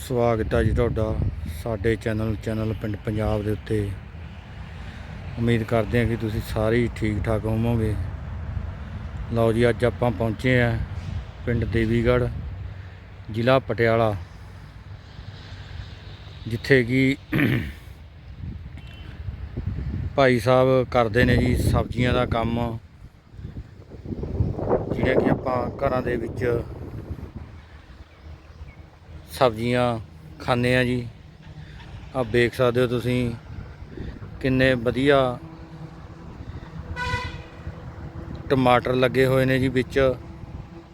ਸਵਾਗਤ ਹੈ ਜੀ ਤੁਹਾਡਾ ਸਾਡੇ ਚੈਨਲ ਚੈਨਲ ਪਿੰਡ ਪੰਜਾਬ ਦੇ ਉੱਤੇ। ਉਮੀਦ ਕਰਦੇ ਹਾਂ ਕਿ ਤੁਸੀਂ ਸਾਰੇ ਹੀ ਠੀਕ ਠਾਕ ਹੋਵੋਗੇ। ਲਓ ਜੀ, ਅੱਜ ਆਪਾਂ ਪਹੁੰਚੇ ਆ ਪਿੰਡ ਦੇਵੀਗੜ੍ਹ, ਜ਼ਿਲ੍ਹਾ ਪਟਿਆਲਾ, ਜਿੱਥੇ ਕਿ ਭਾਈ ਸਾਹਿਬ ਕਰਦੇ ਨੇ ਜੀ ਸਬਜ਼ੀਆਂ ਦਾ ਕੰਮ, ਜਿਹੜਾ ਕਿ ਆਪਾਂ ਘਰਾਂ ਦੇ ਵਿੱਚ ਸਬਜ਼ੀਆਂ ਖਾਂਦੇ ਆ ਜੀ। ਆ ਵੇਖ ਸਕਦੇ ਹੋ ਤੁਸੀਂ ਕਿੰਨੇ ਵਧੀਆ ਟਮਾਟਰ ਲੱਗੇ ਹੋਏ ਨੇ ਜੀ ਵਿੱਚ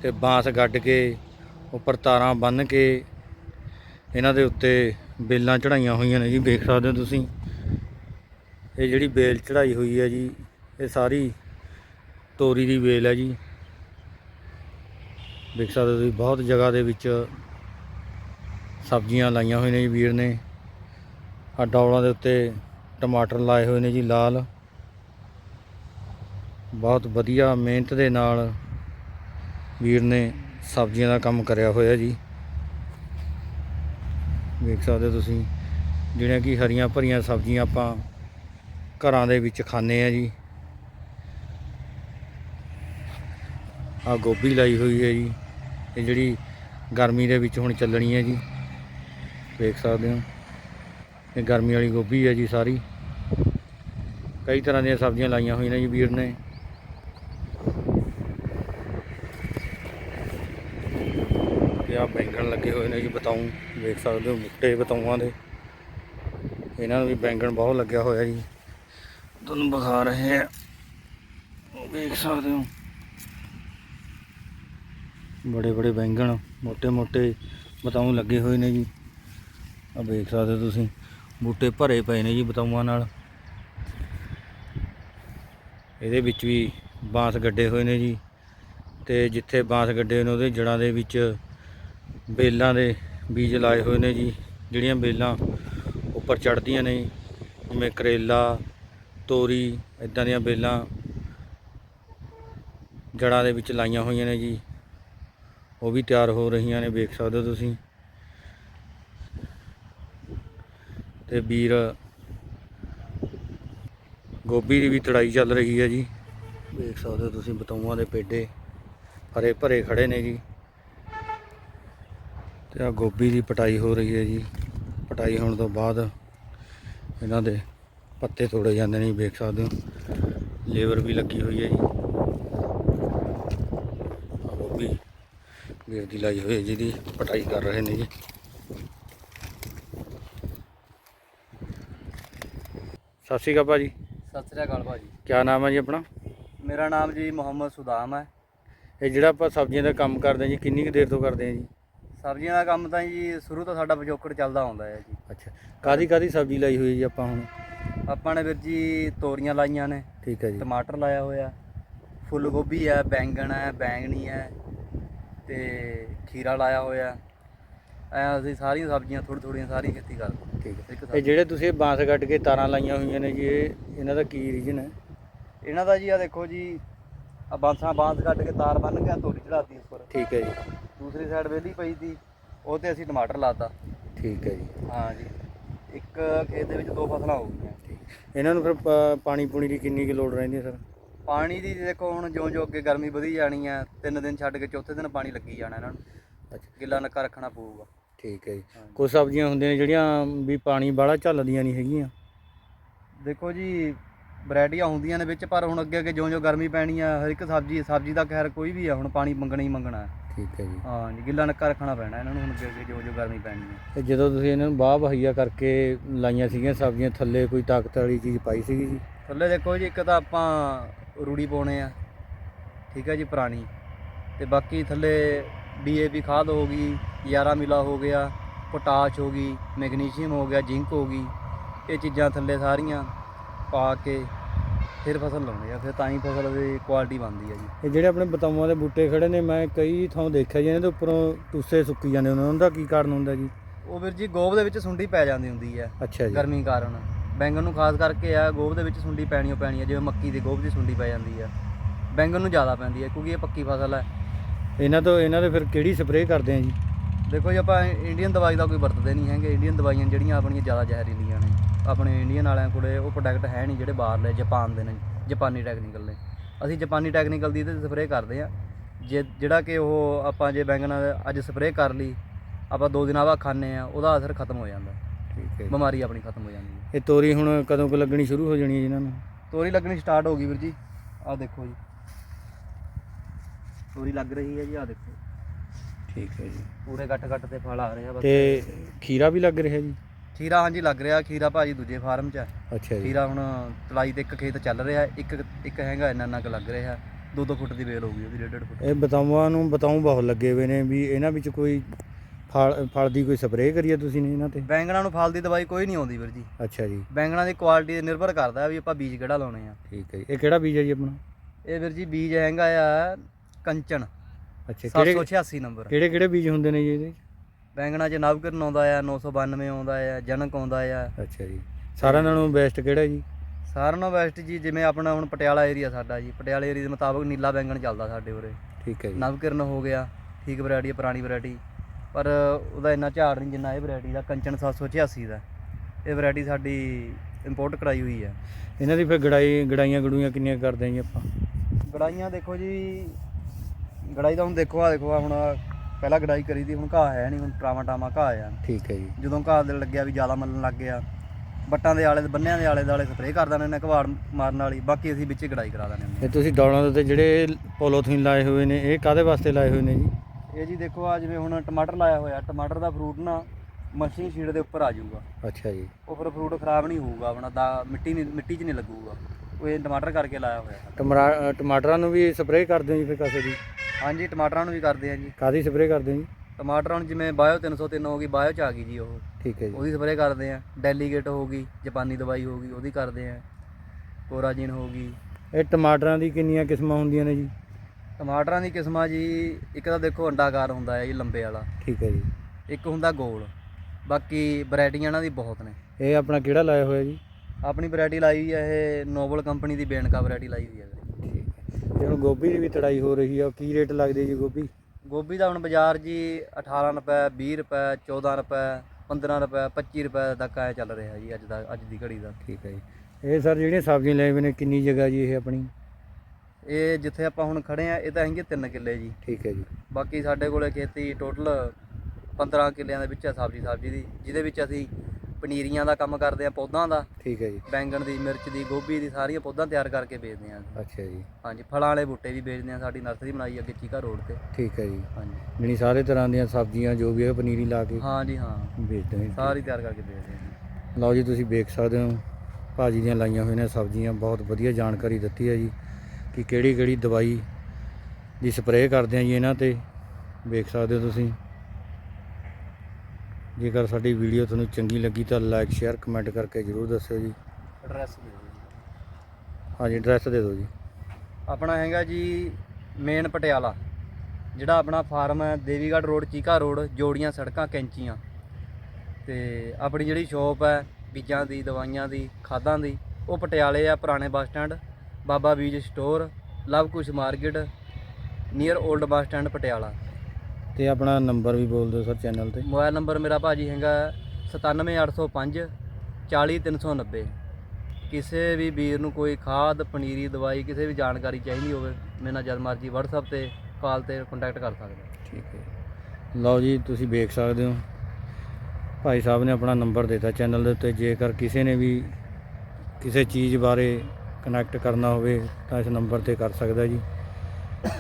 ਤੇ ਬਾਂਸ ਗੱਡ ਕੇ, ਉੱਪਰ ਤਾਰਾਂ ਬੰਨ੍ਹ ਕੇ ਇਹਨਾਂ ਦੇ ਉੱਤੇ ਬੇਲਾਂ ਚੜਾਈਆਂ ਹੋਈਆਂ ਨੇ ਜੀ, ਵੇਖ ਸਕਦੇ ਹੋ ਤੁਸੀਂ। ਇਹ ਜਿਹੜੀ ਬੇਲ ਚੜਾਈ ਹੋਈ ਹੈ ਜੀ, ਇਹ ਸਾਰੀ ਤੋਰੀ ਦੀ ਬੇਲ ਹੈ ਜੀ। ਵੇਖ ਸਕਦੇ ਹੋ ਤੁਸੀਂ, ਬਹੁਤ ਜਗ੍ਹਾ ਦੇ ਵਿੱਚ ਸਬਜ਼ੀਆਂ ਲਾਈਆਂ ਹੋਈਆਂ ਨੇ ਜੀ ਵੀਰ ਨੇ। ਆ ਡੌਲਾਂ ਦੇ ਉੱਤੇ ਟਮਾਟਰ ਲਾਏ ਹੋਏ ਨੇ ਜੀ ਲਾਲ। ਬਹੁਤ ਵਧੀਆ ਮਿਹਨਤ ਦੇ ਨਾਲ ਵੀਰ ਨੇ ਸਬਜ਼ੀਆਂ ਦਾ ਕੰਮ ਕਰਿਆ ਹੋਇਆ ਜੀ। ਵੇਖ ਸਕਦੇ ਹੋ ਤੁਸੀਂ, ਜਿਹੜੀਆਂ ਕਿ ਹਰੀਆਂ ਭਰੀਆਂ ਸਬਜ਼ੀਆਂ ਆਪਾਂ ਘਰਾਂ ਦੇ ਵਿੱਚ ਖਾਂਦੇ ਆ ਜੀ। ਆ ਗੋਭੀ ਲਾਈ ਹੋਈ ਹੈ ਜੀ, ਇਹ ਜਿਹੜੀ ਗਰਮੀ ਦੇ ਵਿੱਚ ਹੁਣ ਚੱਲਣੀ ਹੈ ਜੀ। ਵੇਖ ਸਕਦੇ ਹੋ। ਇਹ ਗਰਮੀ ਵਾਲੀ ਗੋਭੀ ਹੈ ਜੀ ਸਾਰੀ। ਕਈ ਤਰ੍ਹਾਂ ਦੀਆਂ ਸਬਜ਼ੀਆਂ ਲਾਈਆਂ ਹੋਈਆਂ ਨੇ ਜੀ ਵੀਰ ਨੇ। ਤੇ ਆ ਬੈਂਗਣ ਲੱਗੇ ਹੋਏ ਨੇ ਜੀ ਬਤਾਉਂ ਵੇਖ ਸਕਦੇ ਹੋ ਮਿੱਟੇ ਬਤਾਉਂਾਂ ਦੇ। ਇਹਨਾਂ ਨੂੰ ਵੀ ਬੈਂਗਣ ਬਹੁਤ ਲੱਗਿਆ ਹੋਇਆ ਜੀ। ਤੁਹਾਨੂੰ ਵਿਖਾ ਰਹੇ ਆ ਵੇਖ ਸਕਦੇ ਹੋ। ਬੜੇ ਬੜੇ ਬੈਂਗਣ ਮੋٹے ਮੋٹے ਬਤਾਉਂ ਲੱਗੇ ਹੋਏ ਨੇ ਜੀ। ਆ ਵੇਖ ਸਕਦੇ ਹੋ ਤੁਸੀਂ, ਬੂਟੇ ਭਰੇ ਪਏ ਨੇ ਜੀ ਬਤਾਊਆਂ ਨਾਲ। ਇਹਦੇ ਵਿੱਚ ਵੀ ਬਾਂਸ ਗੱਡੇ ਹੋਏ ਨੇ ਜੀ, ਤੇ ਜਿੱਥੇ ਬਾਂਸ ਗੱਡੇ ਨੇ ਉਹਦੇ ਜੜਾਂ ਦੇ ਵਿੱਚ ਬੇਲਾਂ ਦੇ ਬੀਜ ਲਾਏ ਹੋਏ ਨੇ ਜੀ, ਜਿਹੜੀਆਂ ਬੇਲਾਂ ਉੱਪਰ ਚੜ੍ਹਦੀਆਂ ਨੇ, ਜਿਵੇਂ ਕਰੇਲਾ, ਤੋਰੀ, ਇਦਾਂ ਦੀਆਂ ਬੇਲਾਂ ਜੜਾਂ ਦੇ ਵਿੱਚ ਲਾਈਆਂ ਹੋਈਆਂ ਨੇ ਜੀ। ਉਹ ਵੀ ਤਿਆਰ ਹੋ ਰਹੀਆਂ ਨੇ, ਵੇਖ ਸਕਦੇ ਹੋ ਤੁਸੀਂ। ਤੇ ਵੀਰ ਗੋਭੀ ਦੀ ਵੀ ਤੜਾਈ ਚੱਲ ਰਹੀ ਹੈ ਜੀ। ਵੇਖ ਸਕਦੇ ਹੋ ਤੁਸੀਂ ਬਤਾਊਆਂ ਦੇ ਪੇਡੇ ਹਰੇ ਭਰੇ ਖੜੇ ਨੇ ਜੀ। ਤੇ ਆ ਗੋਭੀ ਦੀ ਪਟਾਈ ਹੋ ਰਹੀ ਹੈ ਜੀ। ਪਟਾਈ ਹੋਣ ਤੋਂ ਬਾਅਦ ਇਹਨਾਂ ਦੇ ਪੱਤੇ ਤੋੜੇ ਜਾਂਦੇ ਨੇ ਜੀ ਵੇਖ ਸਕਦੇ ਹੋ। ਲੇਬਰ ਵੀ ਲੱਗੀ ਹੋਈ ਹੈ ਜੀ। ਗੋਭੀ, ਵੀਰ ਦੀ ਲਾਈ ਹੋਈ ਹੈ ਜਿਹਦੀ ਪਟਾਈ ਕਰ ਰਹੇ ਨੇ ਜੀ। ਸਤਿ ਸ਼੍ਰੀ ਅਕਾਲ ਭਾਜੀ। ਸਤਿ ਸ੍ਰੀ ਅਕਾਲ ਭਾਜੀ। ਕੀ ਨਾਮ ਹੈ ਜੀ ਆਪਣਾ? ਮੇਰਾ ਨਾਮ ਜੀ ਮੁਹੰਮਦ ਸੁਦਾਮ ਹੈ। ਇਹ ਜਿਹੜਾ ਆਪਾਂ ਸਬਜ਼ੀਆਂ ਦਾ ਕੰਮ ਕਰਦੇ ਹਾਂ ਜੀ ਕਿੰਨੀ ਕੁ ਦੇਰ ਤੋਂ ਕਰਦੇ ਹਾਂ ਜੀ? ਸਬਜ਼ੀਆਂ ਦਾ ਕੰਮ ਤਾਂ ਜੀ ਸ਼ੁਰੂ ਤੋਂ ਸਾਡਾ ਪਿਛੋਕੜ ਚੱਲਦਾ ਆਉਂਦਾ ਹੈ ਜੀ। ਅੱਛਾ ਕਾਦੀ ਕਾਦੀ ਸਬਜ਼ੀ ਲਾਈ ਹੋਈ ਜੀ ਆਪਾਂ ਹੁਣ? ਆਪਾਂ ਨੇ ਵੀਰ ਜੀ ਤੋਰੀਆਂ ਲਾਈਆਂ ਨੇ ਠੀਕ ਹੈ ਜੀ। ਟਮਾਟਰ ਲਾਇਆ ਹੋਇਆ ਫੁੱਲ ਗੋਭੀ ਹੈ ਬੈਂਗਣ ਹੈ ਬੈਂਗਣੀ ਹੈ ਤੇ ਖੀਰਾ ਲਾਇਆ ਹੋਇਆ। ਐ ਅਸੀਂ ਸਾਰੀਆਂ ਸਬਜ਼ੀਆਂ ਥੋੜੀ ਥੋੜੀਆਂ ਸਾਰੀਆਂ ਖੇਤੀ ਕਰਦੇ ਠੀਕ ਹੈ। ਇੱਕ ਇਹ ਸਬਜ਼ੀ। ਜਿਹੜੇ ਤੁਸੀਂ ਇਹ ਬਾਂਸ ਕੱਟ ਕੇ ਤਾਰਾਂ ਲਾਈਆਂ ਹੋਈਆਂ ਨੇ ਜੀ ਇਹ ਇਹਨਾਂ ਦਾ ਕੀ ਰੀਜਨ ਹੈ? ਇਹਨਾਂ ਦਾ ਜੀ ਆ ਦੇਖੋ ਜੀ ਆ ਬਾਂਸਾਂ ਬਾਂਸ ਕੱਟ ਕੇ ਤਾਰ ਬੰਨ ਕੇ ਤੋਰੀ ਚੜਾਤੀ ਉੱਪਰ। ਠੀਕ ਹੈ ਜੀ। ਦੂਸਰੀ ਸਾਈਡ ਵਿਹਲੀ ਪਈ ਸੀ ਉਹ ਤੇ ਅਸੀਂ ਟਮਾਟਰ ਲਾਤਾ। ਠੀਕ ਹੈ ਜੀ। ਹਾਂ ਜੀ। ਇੱਕ ਖੇਤ ਦੇ ਵਿੱਚ ਦੋ ਫਸਲਾਂ ਹੋ ਗਈਆਂ। ਠੀਕ। ਇਹਨਾਂ ਨੂੰ ਫਿਰ ਪ- ਪਾਣੀ ਪੂਣੀ ਦੀ ਕਿੰਨੀ ਕੁ ਲੋੜ ਰਹਿੰਦੀ ਹੈ ਸਰ? ਪਾਣੀ ਦੀ ਦੇਖੋ ਹੁਣ ਜਿਉਂ ਜਿਉਂ ਅੱਗੇ ਗਰਮੀ ਵਧੀ ਜਾਣੀ ਆ ਤਿੰਨ ਦਿਨ ਛੱਡ ਕੇ ਚੌਥੇ ਦਿਨ ਪਾਣੀ ਲੱਗੀ ਜਾਣਾ ਇਹਨਾਂ ਨੂੰ। ਅੱਛਾ। ਗਿੱਲਾ ਨੱਕਾ ਰੱਖਣਾ ਪਊਗਾ। ਠੀਕ ਹੈ ਜੀ। ਹਾਂਜੀ। ਕੁਝ ਸਬਜ਼ੀਆਂ ਹੁੰਦੀਆਂ ਨੇ ਜਿਹੜੀਆਂ ਵੀ ਪਾਣੀ ਬਾਹਲਾ ਝੱਲਦੀਆਂ ਨਹੀਂ ਹੈਗੀਆਂ? ਦੇਖੋ ਜੀ ਵੈਰਾਈਟੀਆਂ ਹੁੰਦੀਆਂ ਨੇ ਵਿੱਚ ਪਰ ਹੁਣ ਅੱਗੇ ਅੱਗੇ ਜਿਉਂ ਜਿਉਂ ਗਰਮੀ ਪੈਣੀ ਆ ਹਰ ਇੱਕ ਸਬਜ਼ੀ ਸਬਜ਼ੀ ਦਾ ਖੈਰ ਕੋਈ ਵੀ ਆ ਹੁਣ ਪਾਣੀ ਮੰਗਣਾ ਹੀ ਮੰਗਣਾ ਹੈ। ਠੀਕ ਹੈ ਜੀ। ਹਾਂ ਜੀ ਗਿੱਲਾ ਨੱਕਾ ਰੱਖਣਾ ਪੈਣਾ ਇਹਨਾਂ ਨੂੰ ਹੁਣ ਅੱਗੇ ਅੱਗੇ ਜਿਉਂ ਜਿਉਂ ਗਰਮੀ ਪੈਣੀ ਹੈ ਤੇ ਜਦੋਂ ਤੁਸੀਂ ਇਹਨਾਂ ਨੂੰ ਬਾਹ ਬਹਈਆ ਕਰਕੇ ਲਾਈਆਂ ਸੀਗੀਆਂ ਸਬਜ਼ੀਆਂ ਥੱਲੇ ਕੋਈ ਤਾਕਤ ਵਾਲੀ ਚੀਜ਼ ਪਾਈ ਸੀਗੀ ਜੀ? ਥੱਲੇ ਦੇਖੋ ਜੀ ਇੱਕ ਤਾਂ ਆਪਾਂ ਰੂੜੀ ਪਾਉਣੇ ਆ ਠੀਕ ਹੈ ਜੀ ਪੁਰਾਣੀ। ਤੇ ਬਾਕੀ ਥੱਲੇ ਡੀਏਪੀ ਖਾਦ ਹੋ ਗਈ 11 ਮਿਲਾ ਹੋ ਗਿਆ ਪੋਟਾਸ਼ ਹੋ ਗਈ ਮੈਗਨੀਸ਼ੀਅਮ ਹੋ ਗਿਆ ਜ਼ਿੰਕ ਹੋ ਗਈ ਇਹ ਚੀਜ਼ਾਂ ਥੱਲੇ ਸਾਰੀਆਂ ਪਾ ਕੇ ਫਿਰ ਫਸਲ ਲਾਉਣੀ ਆ ਫਿਰ ਤਾਂ ਹੀ ਫਸਲ ਦੀ ਕੁਆਲਿਟੀ ਬਣਦੀ ਆ ਜੀ। ਇਹ ਜਿਹੜੇ ਆਪਣੇ ਬਤਾਊਆਂ ਦੇ ਬੂਟੇ ਖੜੇ ਨੇ ਮੈਂ ਕਈ ਥਾਂ ਦੇਖਿਆ ਜੀ ਇਹਨਾਂ ਦੇ ਉੱਪਰੋਂ ਟੁੱਸੇ ਸੁੱਕੀ ਜਾਂਦੇ ਉਹਨਾਂ ਦਾ ਕੀ ਕਾਰਨ ਹੁੰਦਾ ਜੀ? ਉਹ ਵੀਰ ਜੀ ਗੋਭ ਦੇ ਵਿੱਚ ਸੁੰਡੀ ਪੈ ਜਾਂਦੀ ਹੁੰਦੀ ਹੈ ਅੱਛਾ ਜੀ। ਗਰਮੀ ਕਾਰਨ। ਬੈਂਗਣ ਨੂੰ ਖਾਸ ਕਰਕੇ ਆ ਗੋਭ ਦੇ ਵਿੱਚ ਸੁੰਡੀ ਪੈਣੀ ਓ ਪੈਣੀ ਆ ਜਿਵੇਂ ਮੱਕੀ ਦੀ ਗੋਭ ਦੀ ਸੁੰਡੀ ਪੈ ਜਾਂਦੀ ਆ। ਬੈਂਗਣ ਨੂੰ ਜ਼ਿਆਦਾ ਪੈਂਦੀ ਹੈ ਕਿਉਂਕਿ ਇਹ ਪੱਕੀ ਫਸਲ ਹੈ ਇਹਨਾਂ ਤੋਂ ਇਹਨਾਂ ਦੇ ਫਿਰ ਕਿਹੜੀ ਸਪਰੇਅ ਕਰਦੇ ਆ ਜੀ? ਦੇਖੋ ਜੀ ਆਪਾਂ ਇੰਡੀਅਨ ਦਵਾਈ ਦਾ ਕੋਈ ਵਰਤਦੇ ਨਹੀਂ ਹੈਗੇ। ਇੰਡੀਅਨ ਦਵਾਈਆਂ ਜਿਹੜੀਆਂ ਆਪਣੀਆਂ ਜ਼ਿਆਦਾ ਜ਼ਹਿਰੀਲੀਆਂ ਨੇ। ਆਪਣੇ ਇੰਡੀਅਨ ਵਾਲਿਆਂ ਕੋਲੇ ਉਹ ਪ੍ਰੋਡਕਟ ਹੈ ਨਹੀਂ ਜਿਹੜੇ ਬਾਹਰਲੇ ਜਾਪਾਨ ਦੇ ਨੇ ਜਾਪਾਨੀ ਟੈਕਨੀਕਲ ਨੇ ਅਸੀਂ ਜਾਪਾਨੀ ਟੈਕਨੀਕਲ ਦੀ ਇਹਦੇ ਸਪਰੇਅ ਕਰਦੇ ਆ ਜੇ ਜਿਹੜਾ ਕਿ ਉਹ ਆਪਾਂ ਜੇ ਬੈਂਗਣਾ ਅੱਜ ਸਪਰੇਅ ਕਰ ਲਈ ਆਪਾਂ ਦੋ ਦਿਨਾਂ ਬਾਅਦ ਖਾਂਦੇ ਆ ਉਹਦਾ ਅਸਰ ਖਤਮ ਹੋ ਜਾਂਦਾ। ਠੀਕ ਹੈ। ਬਿਮਾਰੀ ਆਪਣੀ ਖਤਮ ਹੋ ਜਾਂਦੀ ਹੈ। ਇਹ ਤੋਰੀ ਹੁਣ ਕਦੋਂ ਕੁ ਲੱਗਣੀ ਸ਼ੁਰੂ ਹੋ ਜਾਣੀ ਹੈ ਇਹਨਾਂ ਨੂੰ? ਤੋਰੀ ਲੱਗਣੀ ਸਟਾਰਟ ਹੋ ਗਈ ਵੀਰ ਜੀ। ਆਹ ਦੇਖੋ ਜੀ। ਤੋਰੀ ਲੱਗ ਰਹੀ ਹੈ ਜੀ ਆਹ ਦੇਖੋ। ਠੀਕ ਹੈ ਜੀ। ਪੂਰੇ ਗੱਟ ਗੱਟ ਤੇ ਫਲ ਆ ਰਹੇ ਆ ਬਸ। ਤੇ ਖੀਰਾ ਵੀ ਲੱਗ ਰਿਹਾ ਜੀ? ਖੀਰਾ ਹਾਂਜੀ ਲੱਗ ਰਿਹਾ ਖੀਰਾ ਭਾਜੀ ਦੂਜੇ ਫਾਰਮ 'ਚ ਹੈ ਅੱਛਾ ਜੀ। ਖੀਰਾ ਹੁਣ ਤਲਾਈ ਤੇ ਇੱਕ ਖੇਤ ਚੱਲ ਰਿਹਾ ਇੱਕ ਇੱਕ ਹੈਗਾ ਇੰਨਾ ਇੰਨਾ ਕੁ ਲੱਗ ਰਿਹਾ। ਦੋ ਦੋ ਫੁੱਟ ਦੀ ਵੇਲ ਹੋਊਗੀ ਉਹਦੀ ਡੇਢ ਡੇਢ ਫੁੱਟ। ਇਹ ਬਤਾਊਆਂ ਨੂੰ ਬਤਾਊ ਬਹੁਤ ਲੱਗੇ ਹੋਏ ਨੇ ਵੀ ਇਹਨਾਂ ਵਿੱਚ ਕੋਈ ਫਲ ਫਲ ਦੀ ਕੋਈ ਸਪਰੇਅ ਕਰੀ ਹੈ ਤੁਸੀਂ ਨੇ ਇਹਨਾਂ ਤੇ? ਬੈਂਗਣਾ ਨੂੰ ਫਲ ਦੀ ਦਵਾਈ ਕੋਈ ਨਹੀਂ ਆਉਂਦੀ ਵੀਰ ਜੀ। ਅੱਛਾ ਜੀ। ਬੈਂਗਣਾ ਦੀ ਕੁਆਲਿਟੀ ਤੇ ਨਿਰਭਰ ਕਰਦਾ ਵੀ ਆਪਾਂ ਬੀਜ ਕਿਹੜਾ ਲਾਉਣੇ ਆ। ਠੀਕ ਹੈ ਜੀ। ਇਹ ਕਿਹੜਾ ਬੀਜ ਹੈ ਜੀ ਆਪਣਾ? ਇਹ ਵੀਰ ਜੀ ਬੀਜ ਹੈਗਾ ਆ ਕੰਚਨ। ਅੱਛਾ ਕਿਹੜੇ 786 ਨੰਬਰ। ਕਿਹੜੇ ਕਿਹੜੇ ਬੀਜ ਹੁੰਦੇ ਨੇ ਜੀ ਇਹਦੇ? ਬੈਂਗਣਾ 'ਚ ਨਵਕਿਰਨ ਆਉਂਦਾ ਆ 992 ਆਉਂਦਾ ਆ ਜਨਕ ਆਉਂਦਾ ਆ। ਅੱਛਾ ਜੀ। ਸਾਰਿਆਂ ਨਾਲੋਂ ਬੈਸਟ ਕਿਹੜਾ ਜੀ? ਸਾਰਿਆਂ ਨਾਲੋਂ ਬੈਸਟ ਜੀ ਜਿਵੇਂ ਆਪਣਾ ਹੁਣ ਪਟਿਆਲਾ ਏਰੀਆ ਸਾਡਾ ਜੀ ਪਟਿਆਲਾ ਏਰੀਆ ਦੇ ਮੁਤਾਬਕ ਨੀਲਾ ਬੈਂਗਣ ਚੱਲਦਾ ਸਾਡੇ ਉਰੇ। ਠੀਕ ਹੈ ਜੀ। ਨਵਕਿਰਨ ਹੋ ਗਿਆ ਠੀਕ ਵੈਰਾਈਟੀ ਹੈ ਪੁਰਾਣੀ ਵੈਰਾਈਟੀ ਪਰ ਉਹਦਾ ਇੰਨਾ ਝਾੜ ਨਹੀਂ ਜਿੰਨਾ ਇਹ ਵੈਰਾਈਟੀ ਦਾ ਕੰਚਨ 786 ਦਾ। ਇਹ ਵੈਰਾਈਟੀ ਸਾਡੀ ਇੰਪੋਰਟ ਕਰਾਈ ਹੋਈ ਹੈ ਇਹਨਾਂ ਦੀ ਫਿਰ ਗੜਾਈ ਗੜਾਈਆਂ ਗੜੂਈਆਂ ਕਿੰਨੀਆਂ ਕਰਦੇ ਆਂ ਜੀ ਆਪਾਂ? ਗੜਾਈਆਂ ਦੇਖੋ ਜੀ ਗੜਾਈ ਤਾਂ ਹੁਣ ਦੇਖੋ ਆ ਦੇਖੋ ਆਹ ਹੁਣ ਪਹਿਲਾਂ ਗੜਾਈ ਕਰੀ ਦੀ ਹੁਣ ਘਾਹ ਹੈ ਨਹੀਂ ਹੁਣ ਟਰਾਮਾ ਟਾਮਾ ਘਾਹ ਆ। ਠੀਕ ਹੈ ਜੀ। ਜਦੋਂ ਘਾਹ ਦੇ ਲੱਗਿਆ ਵੀ ਜ਼ਿਆਦਾ ਮੱਲਣ ਲੱਗ ਗਿਆ ਬੱਟਾਂ ਦੇ ਆਲੇ ਬੰਨਿਆਂ ਦੇ ਆਲੇ ਦੁਆਲੇ ਸਪਰੇਅ ਕਰ ਦਿੰਦੇ ਨੇ ਘਵਾੜ ਮਾਰਨ ਵਾਲੀ ਬਾਕੀ ਅਸੀਂ ਵਿੱਚ ਗੜਾਈ ਕਰਾ ਦਿੰਦੇ ਹਾਂ। ਇਹ ਤੁਸੀਂ ਡੌਲਾਂ ਦੇ ਉੱਤੇ ਜਿਹੜੇ ਪੋਲੋਥੀਨ ਲਾਏ ਹੋਏ ਨੇ ਇਹ ਕਾਦੇ ਵਾਸਤੇ ਲਾਏ ਹੋਏ ਨੇ ਜੀ? ਇਹ ਜੀ ਦੇਖੋ ਆ ਜਿਵੇਂ ਹੁਣ ਟਮਾਟਰ ਲਾਇਆ ਹੋਇਆ ਟਮਾਟਰ ਦਾ ਫਰੂਟ ਨਾ ਮਸ਼ੀਨ ਸ਼ੀਟ ਦੇ ਉੱਪਰ ਆ ਜਾਊਗਾ। ਅੱਛਾ ਜੀ। ਉਹ ਫਿਰ ਫਰੂਟ ਖਰਾਬ ਨਹੀਂ ਹੋਊਗਾ ਆਪਣਾ ਦਾ ਮਿੱਟੀ ਨਹੀਂ ਮਿੱਟੀ 'ਚ ਨਹੀਂ ਲੱਗੂਗਾ। ਉਹ ਇਹ ਟਮਾਟਰ ਕਰਕੇ ਲਾਇਆ ਹੋਇਆ ਹੈ। ਟਮਰਾ- ਟਮਾਟਰਾਂ ਨੂੰ ਵੀ ਸਪਰੇਅ ਕਰਦੇ ਹੋ ਜੀ ਫਿਰ ਕਾਸੇ ਦੀ? ਹਾਂਜੀ ਟਮਾਟਰਾਂ ਨੂੰ ਵੀ ਕਰਦੇ ਆ ਜੀ। ਕਾਦੀ ਸਪਰੇਅ ਕਰਦੇ ਹੋ ਜੀ? ਟਮਾਟਰਾਂ ਨੂੰ ਜਿਵੇਂ ਬਾਇਓ 303 ਹੋ ਗਈ ਬਾਇਓ 'ਚ ਆ ਗਈ ਜੀ ਉਹ। ਠੀਕ ਹੈ ਜੀ। ਉਹਦੀ ਸਪਰੇਅ ਕਰਦੇ ਆ ਡੈਲੀਗੇਟ ਹੋ ਗਈ ਜਾਪਾਨੀ ਦਵਾਈ ਹੋ ਗਈ ਉਹਦੀ ਕਰਦੇ ਆ ਕੋਰਾਜੀਨ ਹੋ ਗਈ। ਇਹ ਟਮਾਟਰਾਂ ਦੀ ਕਿੰਨੀਆਂ ਕਿਸਮਾਂ ਹੁੰਦੀਆਂ ਨੇ ਜੀ? ਟਮਾਟਰਾਂ ਦੀ ਕਿਸਮਾਂ ਜੀ ਇੱਕ ਤਾਂ ਦੇਖੋ ਅੰਡਾਕਾਰ ਹੁੰਦਾ ਹੈ ਜੀ ਲੰਬੇ ਵਾਲਾ। ਠੀਕ ਹੈ ਜੀ। ਇੱਕ ਹੁੰਦਾ ਗੋਲ। ਬਾਕੀ ਵੈਰਾਈਟੀਆਂ ਇਹਨਾਂ ਦੀ ਬਹੁਤ ਨੇ। ਇਹ ਆਪਣਾ ਕਿਹੜਾ ਲਾਇਆ ਹੋਇਆ ਜੀ? ਆਪਣੀ ਵੈਰਾਈਟੀ ਲਾਈ ਹੋਈ ਹੈ ਇਹ ਨੋਬਲ ਕੰਪਨੀ ਦੀ ਬੇਨਕਾ ਵੈਰਾਈਟੀ ਲਾਈ ਹੋਈ ਹੈ ਵੀਰੇ। ਠੀਕ ਹੈ। ਤੇ ਹੁਣ ਗੋਭੀ ਦੀ ਵੀ ਤੜਾਈ ਹੋ ਰਹੀ ਆ ਕੀ ਰੇਟ ਲੱਗਦੀ ਜੀ ਗੋਭੀ? ਗੋਭੀ ਦਾ ਹੁਣ ਬਾਜ਼ਾਰ ਜੀ 18 ਰੁਪਏ 20 ਰੁਪਏ 14 ਰੁਪਏ 15 ਰੁਪਏ 25 ਰੁਪਏ ਤੱਕ ਆਇਆ ਚੱਲ ਰਿਹਾ ਜੀ ਅੱਜ ਦਾ ਅੱਜ ਦੀ ਘੜੀ ਦਾ। ਠੀਕ ਹੈ ਜੀ। ਇਹ ਸਰ ਜਿਹੜੀਆਂ ਸਬਜ਼ੀਆਂ ਲਏ ਹੋਏ ਨੇ ਕਿੰਨੀ ਜਗ੍ਹਾ ਜੀ ਇਹ ਆਪਣੀ? ਇਹ ਜਿੱਥੇ ਆਪਾਂ ਹੁਣ ਖੜੇ ਆ ਇਹ ਤਾਂ ਹੈਗੇ 3 ਕਿੱਲੇ ਜੀ। ਠੀਕ ਹੈ ਜੀ। ਬਾਕੀ ਸਾਡੇ ਕੋਲੇ ਖੇਤੀ ਟੋਟਲ 15 ਕਿੱਲਿਆਂ ਦੇ ਵਿੱਚ ਹੈ ਸਬਜ਼ੀ ਸਬਜ਼ੀ ਦੀ ਜਿਹਦੇ ਵਿੱਚ ਅਸੀਂ ਪਨੀਰੀਆਂ ਦਾ ਕੰਮ ਕਰਦੇ ਆ ਪੌਦਾਂ ਦਾ। ਠੀਕ ਹੈ ਜੀ। ਬੈਂਗਣ ਦੀ ਮਿਰਚ ਦੀ ਗੋਭੀ ਦੀ ਸਾਰੀਆਂ ਪੌਦਾਂ ਤਿਆਰ ਕਰਕੇ ਵੇਚਦੇ ਆ ਅੱਛਾ ਜੀ। ਹਾਂਜੀ ਫਲਾਂ ਵਾਲੇ ਬੂਟੇ ਵੀ ਵੇਚਦੇ ਆ ਸਾਡੀ ਨਰਸਰੀ ਬਣਾਈ ਅੱਗੇ ਚੀਕਾ ਰੋਡ ਤੇ। ਠੀਕ ਹੈ ਜੀ। ਹਾਂਜੀ। ਜਿਹੜੀ ਸਾਰੇ ਤਰ੍ਹਾਂ ਦੀਆਂ ਸਬਜ਼ੀਆਂ ਜੋ ਵੀ ਹੈ ਪਨੀਰੀ ਲਾ ਕੇ ਹਾਂਜੀ ਹਾਂ। ਵੇਚਦੇ ਨੇ। ਸਾਰੀ ਤਿਆਰ ਕਰਕੇ ਵੇਚਦੇ ਆ। ਲਓ ਜੀ ਤੁਸੀਂ ਵੇਖ ਸਕਦੇ ਹੋ ਭਾਜੀ ਦੀਆਂ ਲਾਈਆਂ ਹੋਈਆਂ ਨੇ ਸਬਜ਼ੀਆਂ ਬਹੁਤ ਵਧੀਆ ਜਾਣਕਾਰੀ ਦਿੱਤੀ ਹੈ ਜੀ ਕਿ ਕਿਹੜੀ ਕਿਹੜੀ ਦਵਾਈ ਦੀ ਸਪਰੇਅ ਕਰਦੇ ਆ ਜੀ ਇਹਨਾਂ ਤੇ। ਵੇਖ ਸਕਦੇ ਹੋ ਤੁਸੀਂ। ਜੇਕਰ ਸਾਡੀ ਵੀਡੀਓ ਤੁਹਾਨੂੰ ਚੰਗੀ ਲੱਗੀ ਤਾਂ ਲਾਈਕ ਸ਼ੇਅਰ ਕਮੈਂਟ ਕਰਕੇ ਜਰੂਰ ਦੱਸਿਓ ਜੀ। ਐਡਰੈਸ ਦੇ ਦਿਓ ਜੀ। ਹਾਂਜੀ ਐਡਰੈਸ ਦੇ ਦਿਓ ਜੀ। ਆਪਣਾ ਹੈਗਾ ਜੀ ਮੇਨ ਪਟਿਆਲਾ ਜਿਹੜਾ ਆਪਣਾ ਫਾਰਮ ਹੈ ਦੇਵੀਗੜ੍ਹ ਰੋਡ ਚੀਕਾ ਰੋਡ ਜੋੜੀਆਂ ਸੜਕਾਂ ਕੈਂਚੀਆਂ। ਤੇ ਆਪਣੀ ਜਿਹੜੀ ਸ਼ੋਪ ਹੈ ਬੀਜਾਂ ਦੀ ਦਵਾਈਆਂ ਦੀ ਖਾਦਾਂ ਦੀ ਉਹ ਪਟਿਆਲੇ ਆ ਪੁਰਾਣੇ ਬੱਸ ਸਟੈਂਡ ਬਾਬਾ ਬੀਜ store Luv Kush market near old bus stand Patiala. ਤੇ ਆਪਣਾ ਨੰਬਰ ਵੀ ਬੋਲ ਦਿਓ ਸਰ ਚੈਨਲ ਤੇ। ਮੋਬਾਈਲ ਨੰਬਰ ਮੇਰਾ ਭਾਜੀ ਹੈਗਾ 97805 40390 ਕਿਸੇ ਵੀ ਵੀਰ ਨੂੰ ਕੋਈ ਖਾਦ ਪਨੀਰੀ ਦਵਾਈ ਕਿਸੇ ਵੀ ਜਾਣਕਾਰੀ ਚਾਹੀਦੀ ਹੋਵੇ ਮੇਰੇ ਨਾਲ ਜਦ ਮਰਜ਼ੀ WhatsApp ਤੇ ਕਾਲ ਤੇ ਕੰਟੈਕਟ ਕਰ ਸਕਦੇ ਠੀਕ ਹੈ। ਲਓ ਜੀ ਤੁਸੀਂ ਵੇਖ ਸਕਦੇ ਹੋ। ਭਾਈ ਸਾਹਿਬ ਨੇ ਆਪਣਾ ਨੰਬਰ ਦਿੱਤਾ ਚੈਨਲ ਦੇ ਉੱਤੇ। ਜੇਕਰ ਕਿਸੇ ਨੇ ਵੀ ਕਿਸੇ ਚੀਜ਼ ਬਾਰੇ ਕਨੈਕਟ ਕਰਨਾ ਹੋਵੇ ਤਾਂ ਇਸ ਨੰਬਰ ਤੇ ਕਰ ਸਕਦਾ ਜੀ।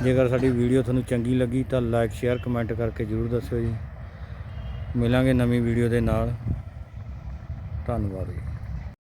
ਜੇਕਰ ਸਾਡੀ ਵੀਡੀਓ ਤੁਹਾਨੂੰ ਚੰਗੀ ਲੱਗੀ ਤਾਂ ਲਾਈਕ, ਸ਼ੇਅਰ, ਕਮੈਂਟ ਕਰਕੇ ਜਰੂਰ ਦੱਸਿਓ ਜੀ। ਮਿਲਾਂਗੇ ਨਵੀਂ ਵੀਡੀਓ ਦੇ ਨਾਲ। ਧੰਨਵਾਦ ਜੀ।